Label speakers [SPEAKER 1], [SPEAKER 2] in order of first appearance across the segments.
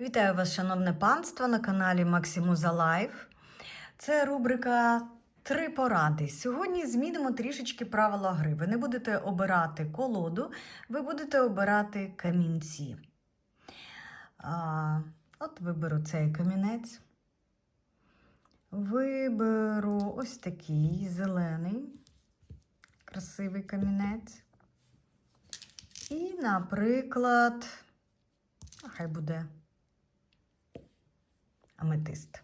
[SPEAKER 1] Вітаю вас, шановне панство, на каналі Максимуза Лайф. Це рубрика Три поради. Сьогодні змінимо трішечки правила гри. Ви не будете обирати колоду, ви будете обирати камінці. А, от виберу цей камінець. Виберу ось такий зелений, красивий камінець. І, наприклад, хай буде аметист.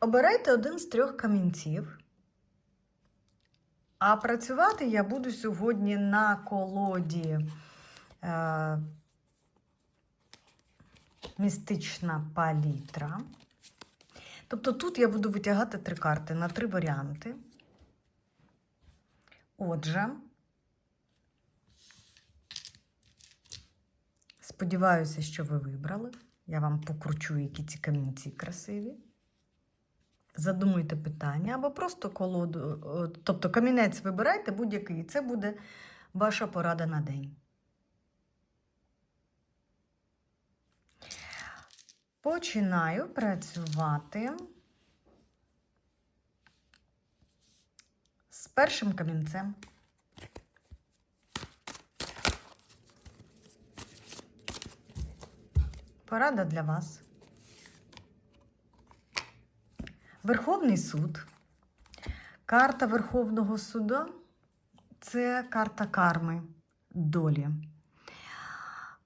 [SPEAKER 1] Обирайте один з трьох камінців. А працювати я буду сьогодні на колоді е, містична палітра. Тобто тут я буду витягати три карти на три варіанти. Отже, сподіваюся, що ви вибрали. Я вам покручу, які ці камінці красиві. Задумуйте питання або просто колоду, тобто камінець вибирайте будь-який, це буде ваша порада на день. Починаю працювати з першим камінцем. Порада для вас. Верховний суд. Карта Верховного суду це карта карми долі.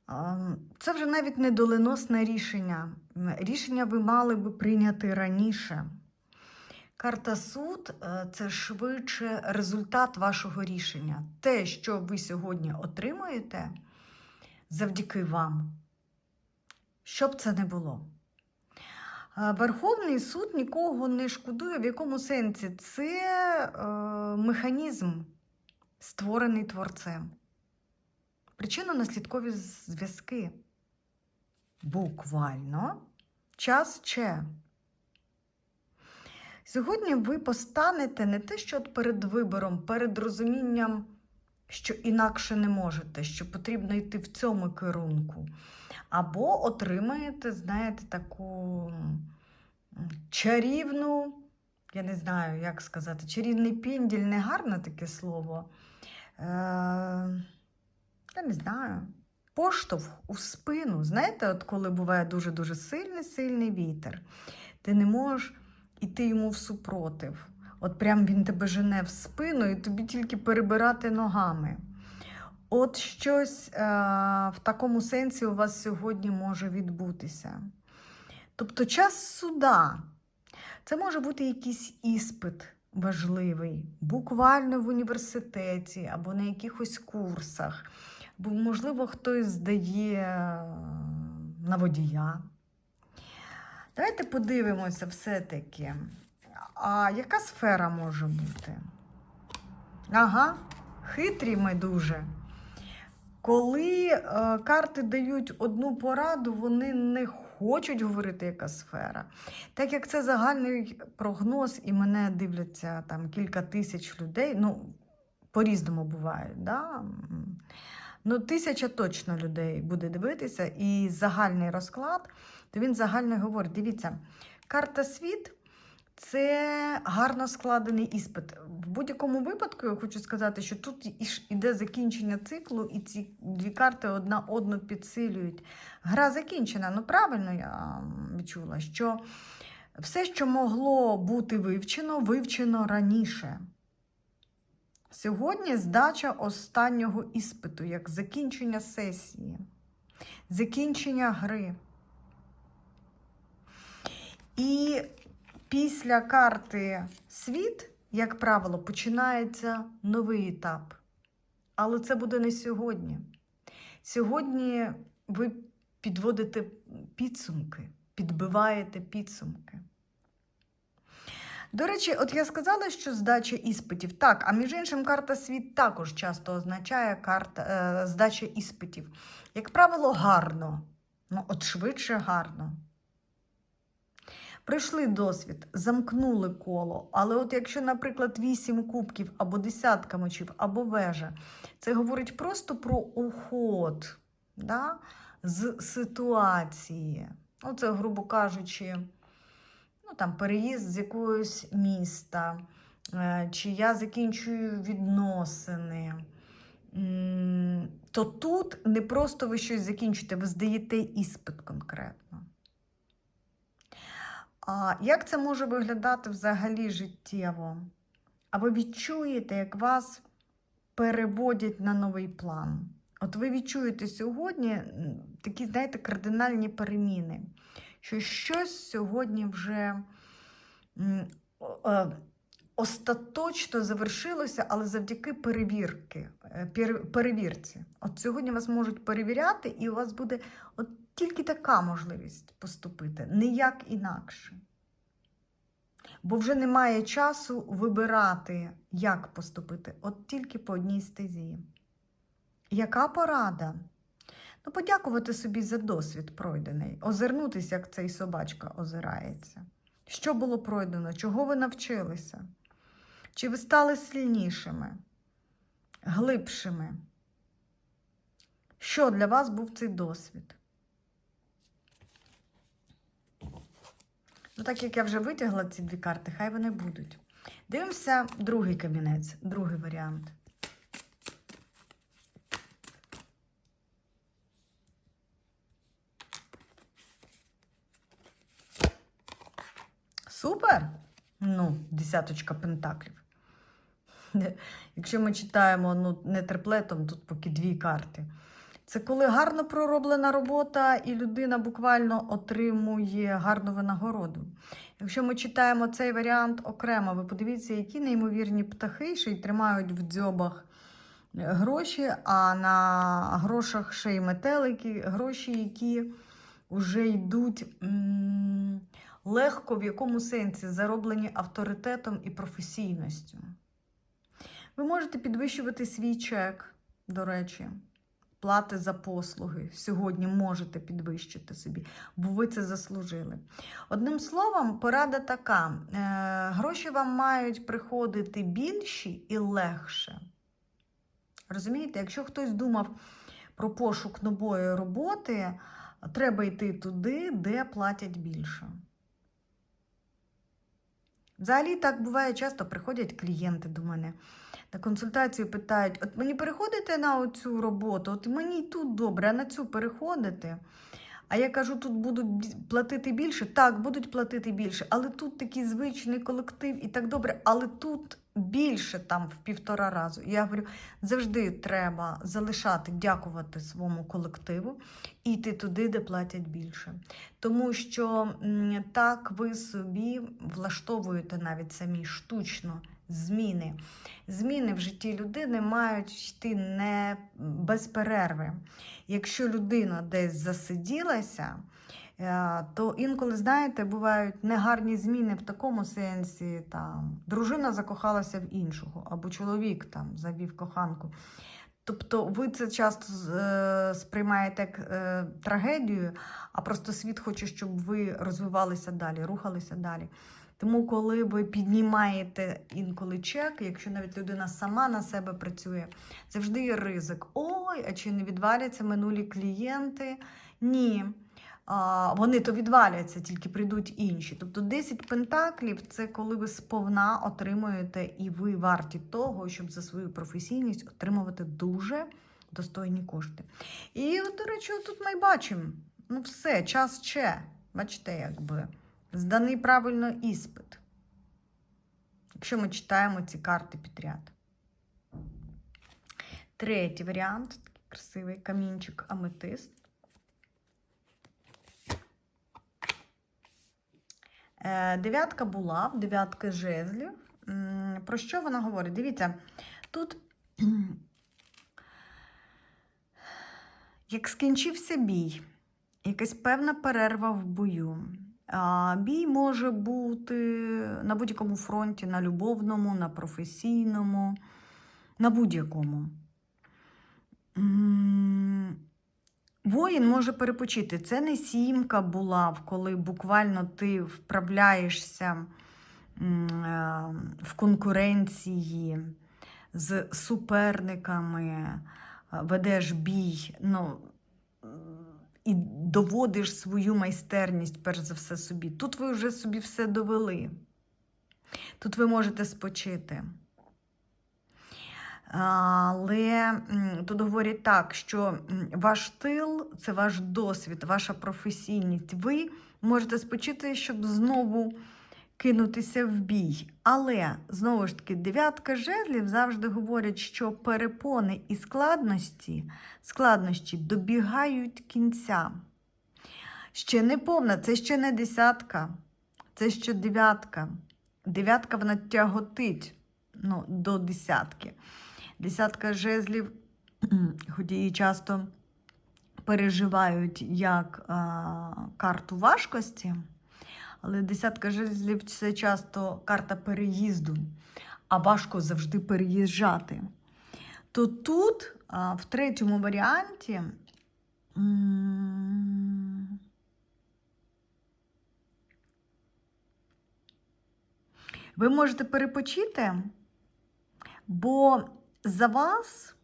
[SPEAKER 1] Ем, Це вже навіть не доленосне рішення. Рішення ви мали би прийняти раніше. Карта суд е, це швидше результат вашого рішення. Те, що ви сьогодні отримуєте завдяки вам. Що б це не було. Е, Верховний суд нікого не шкодує. В якому сенсі? Це е, механізм, створений творцем. Причинно-наслідкові зв'язки. Буквально час че. Сьогодні ви постанете не те, що от перед вибором, перед розумінням, що інакше не можете, що потрібно йти в цьому керунку. Або отримаєте, знаєте, таку чарівну, я не знаю, як сказати, чарівний пінділь, не гарне таке слово. Е, я не знаю. Поштовх у спину. Знаєте, от коли буває дуже-дуже сильний сильний вітер, ти не можеш іти йому всупротив. От прям він тебе жене в спину, і тобі тільки перебирати ногами. От щось е, в такому сенсі у вас сьогодні може відбутися. Тобто час суда. Це може бути якийсь іспит важливий, буквально в університеті або на якихось курсах. Бо, можливо, хтось здає е, на водія. Давайте подивимося все-таки. А яка сфера може бути? Ага, хитрі ми дуже. Коли е, карти дають одну пораду, вони не хочуть говорити, яка сфера. Так як це загальний прогноз, і мене дивляться там кілька тисяч людей, ну, по-різному буває, да? Ну, тисяча точно людей буде дивитися, і загальний розклад, то він загально говорить: дивіться, карта світ. Це гарно складений іспит. В будь-якому випадку я хочу сказати, що тут іде закінчення циклу, і ці дві карти одна одну підсилюють. Гра закінчена. Ну, правильно я відчула, що все, що могло бути вивчено, вивчено раніше. Сьогодні здача останнього іспиту, як закінчення сесії, закінчення гри. І після карти світ, як правило, починається новий етап. Але це буде не сьогодні. Сьогодні ви підводите підсумки, підбиваєте підсумки. До речі, от я сказала, що здача іспитів. Так, а між іншим, карта світ також часто означає карта, е, здача іспитів. Як правило, гарно. Ну, от швидше гарно. Пройшли досвід, замкнули коло. Але от якщо, наприклад, вісім кубків або десятка мечів, або вежа, це говорить просто про уход. да? з ситуації. Ну, це, грубо кажучи, ну, там, переїзд з якогось міста, е, чи я закінчую відносини. То тут не просто ви щось закінчуєте, ви здаєте іспит конкретно. А як це може виглядати взагалі життєво? А ви відчуєте, як вас переводять на новий план. От ви відчуєте сьогодні такі, знаєте, кардинальні переміни, що щось сьогодні вже е, остаточно завершилося, але завдяки перевірки, е, перевірці. От сьогодні вас можуть перевіряти, і у вас буде от тільки така можливість поступити, ніяк інакше. Бо вже немає часу вибирати, як поступити, от тільки по одній стезі. Яка порада? Ну, подякувати собі за досвід пройдений, озирнутися, як цей собачка озирається. Що було пройдено? Чого ви навчилися? Чи ви стали сильнішими, глибшими? Що для вас був цей досвід? Ну, так як я вже витягла ці дві карти, хай вони будуть. Дивимося другий камінець, другий варіант. Супер! Ну, десяточка пентаклів. Якщо ми читаємо ну, не триплетом, тут поки дві карти. Це коли гарно пророблена робота, і людина буквально отримує гарну винагороду. Якщо ми читаємо цей варіант окремо, ви подивіться, які неймовірні птахи ще й тримають в дзьобах гроші, а на грошах ще й метелики, гроші, які вже йдуть м, легко, в якому сенсі зароблені авторитетом і професійністю. Ви можете підвищувати свій чек, до речі плати за послуги сьогодні можете підвищити собі, бо ви це заслужили. Одним словом, порада така: е, гроші вам мають приходити більші і легше. Розумієте, якщо хтось думав про пошук нової роботи, треба йти туди, де платять більше. Взагалі так буває часто, приходять клієнти до мене на консультацію питають: от мені переходите на цю роботу, от мені тут добре, а на цю переходите. А я кажу, тут будуть платити більше. Так, будуть платити більше, але тут такий звичний колектив і так добре, але тут більше там в півтора разу. Я говорю, завжди треба залишати, дякувати своєму колективу і йти туди, де платять більше. Тому що так ви собі влаштовуєте навіть самі штучно зміни. Зміни в житті людини мають йти не без перерви. Якщо людина десь засиділася, е, то інколи, знаєте, бувають негарні зміни в такому сенсі, там дружина закохалася в іншого, або чоловік там завів коханку. Тобто ви це часто е, сприймаєте як е, трагедію, а просто світ хоче, щоб ви розвивалися далі, рухалися далі. Тому, коли ви піднімаєте інколи чек, якщо навіть людина сама на себе працює, завжди є ризик. Ой, а чи не відваляться минулі клієнти? Ні. Вони то відваляться, тільки прийдуть інші. Тобто 10 пентаклів це коли ви сповна отримуєте, і ви варті того, щоб за свою професійність отримувати дуже достойні кошти. І, до речі, тут ми бачимо. Ну, все, час ще. Бачите, якби. Зданий правильно іспит. Якщо ми читаємо ці карти підряд. Третій варіант такий красивий камінчик аметист. Е, Дев'ятка була, дев'ятка жезлів. Про що вона говорить? Дивіться, тут як скінчився бій, якась певна перерва в бою. Бій може бути на будь-якому фронті, на любовному, на професійному, на будь-якому. Воїн може перепочити. Це не сімка була, коли буквально ти вправляєшся е, в конкуренції з суперниками, е, ведеш бій. Ну, і доводиш свою майстерність, перш за все, собі. Тут ви вже собі все довели. Тут ви можете спочити. Але тут говорять так, що ваш тил це ваш досвід, ваша професійність. Ви можете спочити, щоб знову кинутися в бій. Але знову ж таки, дев'ятка жезлів завжди говорять, що перепони і складності, складнощі добігають кінця. Ще не повна, це ще не десятка, це ще дев'ятка. Дев'ятка вона тяготить ну, до десятки. Десятка жезлів, хоч її часто переживають як а, карту важкості, але десятка жезлів це часто карта переїзду, а важко завжди переїжджати. То тут, в третьому варіанті, ви можете перепочити, бо за вас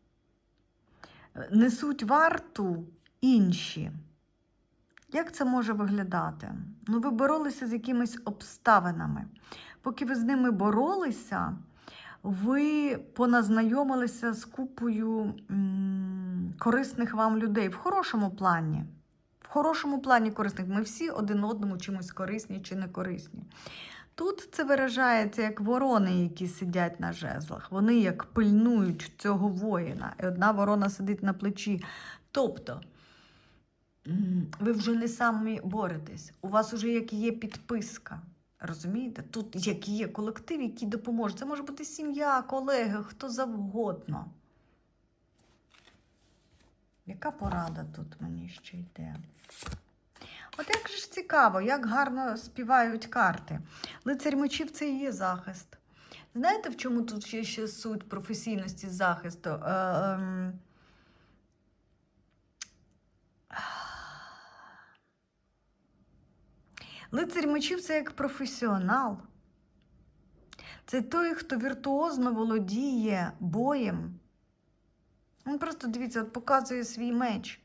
[SPEAKER 1] е, несуть варту інші. Як це може виглядати? Ну, ви боролися з якимись обставинами. Поки ви з ними боролися, ви поназнайомилися з купою корисних вам людей в хорошому плані. В хорошому плані корисних. Ми всі один одному чимось корисні чи не корисні. Тут це виражається як ворони, які сидять на жезлах. Вони як пильнують цього воїна. І одна ворона сидить на плечі. Тобто, ви вже не самі боретесь. У вас вже як є підписка. Розумієте? Тут як є колектив, який допоможе. Це може бути сім'я, колеги, хто завгодно. Яка порада тут мені ще йде? От як же ж цікаво, як гарно співають карти. Лицарь мечів це і є захист. Знаєте, в чому тут ще, ще суть професійності захисту? Е, ем, Лицарь мечів це як професіонал. Це той, хто віртуозно володіє боєм. Він просто, дивіться, от показує свій меч.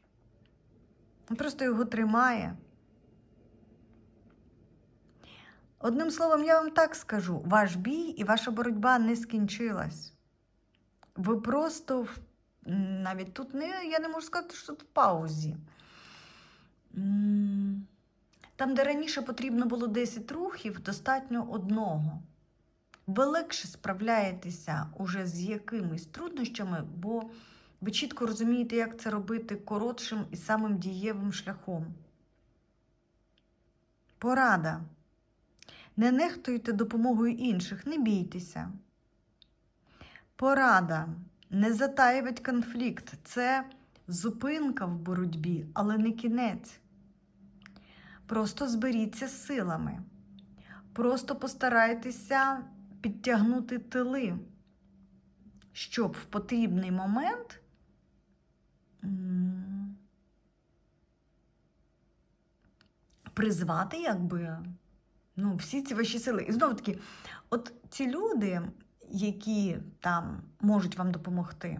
[SPEAKER 1] Він просто його тримає. Одним словом, я вам так скажу: ваш бій і ваша боротьба не скінчилась. Ви просто в- навіть тут не, я не можу сказати, що тут в паузі. Там, де раніше потрібно було 10 рухів, достатньо одного. Ви легше справляєтеся уже з якимись труднощами, бо ви чітко розумієте, як це робити коротшим і самим дієвим шляхом. Порада. Не нехтуйте допомогою інших, не бійтеся. Порада. Не затаювать конфлікт. Це зупинка в боротьбі, але не кінець. Просто зберіться силами. Просто постарайтеся підтягнути тили, щоб в потрібний момент призвати, якби, ну, всі ці ваші сили. І знову таки, от ці люди, які там можуть вам допомогти,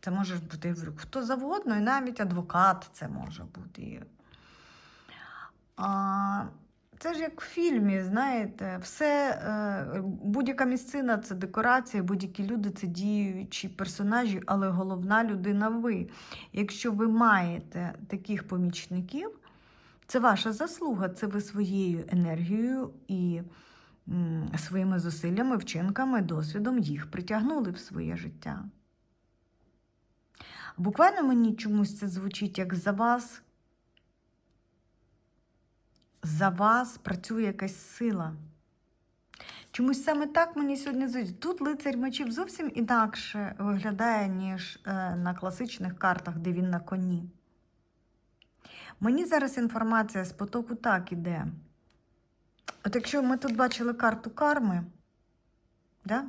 [SPEAKER 1] це може бути хто завгодно, і навіть адвокат це може бути. А, це ж як в фільмі, знаєте, все, е, будь-яка місцина це декорація, будь-які люди це діючі персонажі, але головна людина ви. Якщо ви маєте таких помічників, це ваша заслуга, це ви своєю енергією і своїми зусиллями, вчинками, досвідом їх притягнули в своє життя. Буквально мені чомусь це звучить як за вас. За вас працює якась сила. Чомусь саме так мені сьогодні здається. Тут лицар мечів зовсім інакше виглядає, ніж е, на класичних картах, де він на коні. Мені зараз інформація з потоку так іде. От якщо ми тут бачили карту карми, да?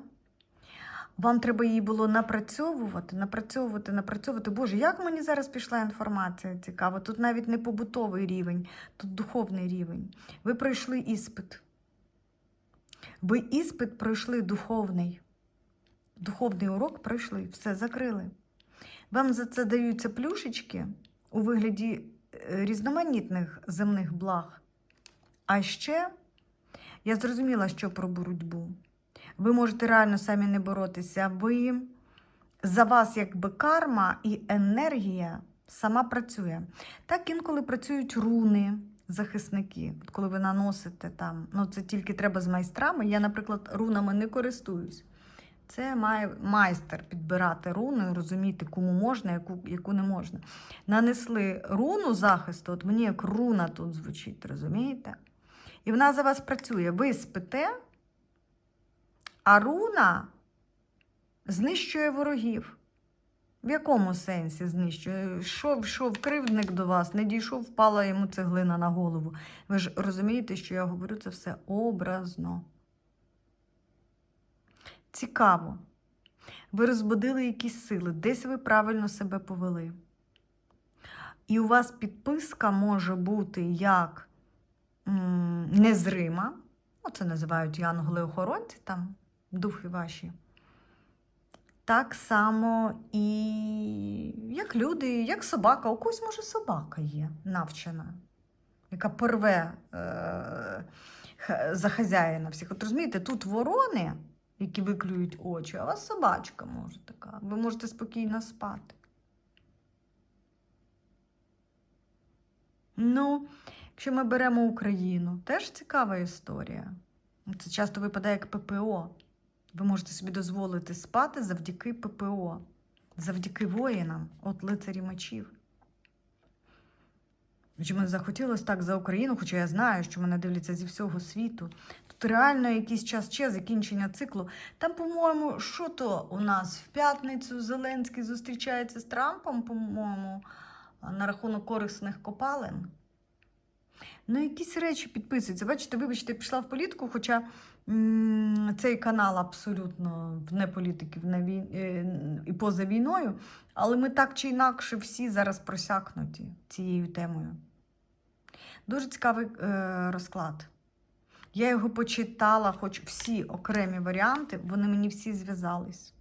[SPEAKER 1] Вам треба її було напрацьовувати, напрацьовувати, напрацьовувати. Боже, як мені зараз пішла інформація цікаво. Тут навіть не побутовий рівень, тут духовний рівень. Ви пройшли іспит. Ви іспит пройшли духовний. Духовний урок пройшли, все закрили. Вам за це даються плюшечки, у вигляді е, різноманітних земних благ. А ще я зрозуміла, що про боротьбу. Ви можете реально самі не боротися. Ви за вас, якби карма і енергія сама працює. Так інколи працюють руни, захисники. Коли ви наносите там, ну це тільки треба з майстрами. Я, наприклад, рунами не користуюсь. Це має майстер підбирати руни, розуміти, кому можна, яку, яку не можна. Нанесли руну захисту, от мені як руна тут звучить, розумієте? І вона за вас працює. Ви спите, а руна знищує ворогів. В якому сенсі знищує? Йшов, йшов кривдник до вас, не дійшов, впала йому цеглина на голову. Ви ж розумієте, що я говорю це все образно. Цікаво. Ви розбудили якісь сили, десь ви правильно себе повели. І у вас підписка може бути як незрима, ну, це називають янголи-охоронці, там, духи ваші. Так само і як люди, як собака. У когось, може, собака є навчена, яка порве е, за хазяїна всіх. От розумієте, тут ворони, які виклюють очі, а у вас собачка може така. Ви можете спокійно спати. Ну, якщо ми беремо Україну, теж цікава історія. Це часто випадає як ППО. Ви можете собі дозволити спати завдяки ППО, завдяки воїнам, от лицарі мечів. Чому захотілося так за Україну, хоча я знаю, що мене дивляться зі всього світу. Тут реально якийсь час ще закінчення циклу. Там, по-моєму, що то у нас в п'ятницю Зеленський зустрічається з Трампом, по-моєму, на рахунок корисних копалин. Ну, якісь речі підписуються. Бачите, вибачте, я пішла в політику, хоча цей канал абсолютно вне політики вне вій... е, і поза війною, але ми так чи інакше всі зараз просякнуті цією темою. Дуже цікавий е, розклад. Я його почитала, хоч всі окремі варіанти, вони мені всі зв'язались.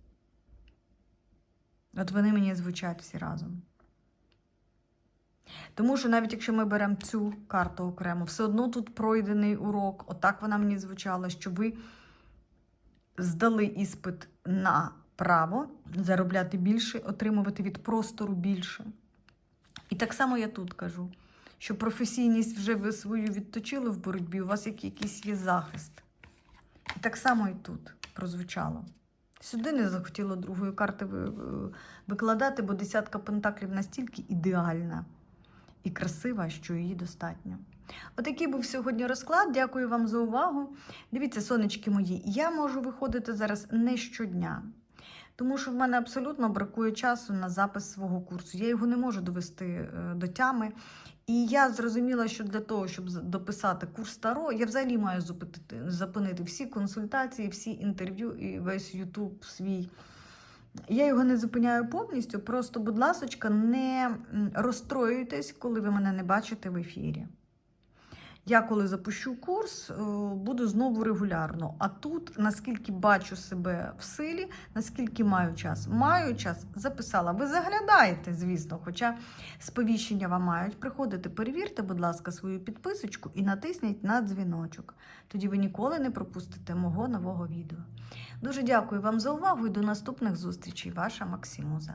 [SPEAKER 1] От вони мені звучать всі разом. Тому що навіть якщо ми беремо цю карту окремо, все одно тут пройдений урок. Отак вона мені звучала, що ви здали іспит на право заробляти більше, отримувати від простору більше. І так само я тут кажу, що професійність вже ви свою відточили в боротьбі, у вас якийсь є захист. І так само і тут прозвучало. Сюди не захотіло другої карти ви- викладати, бо десятка пентаклів настільки ідеальна і красива, що її достатньо. Отакий був сьогодні розклад. Дякую вам за увагу. Дивіться, сонечки мої, я можу виходити зараз не щодня, тому що в мене абсолютно бракує часу на запис свого курсу. Я його не можу довести е, до тями. І я зрозуміла, що для того, щоб дописати курс Таро, я взагалі маю зупинити, зупинити всі консультації, всі інтерв'ю і весь Ютуб свій. Я його не зупиняю повністю. Просто, будь ласочка, не розстроюйтесь, коли ви мене не бачите в ефірі. Я коли запущу курс, е, буду знову регулярно. А тут, наскільки бачу себе в силі, наскільки маю час. Маю час, записала. Ви заглядаєте, звісно, хоча сповіщення вам мають приходити. Перевірте, будь ласка, свою підписочку і натисніть на дзвіночок. Тоді ви ніколи не пропустите мого нового відео. Дуже дякую вам за увагу і до наступних зустрічей. Ваша Максимуза.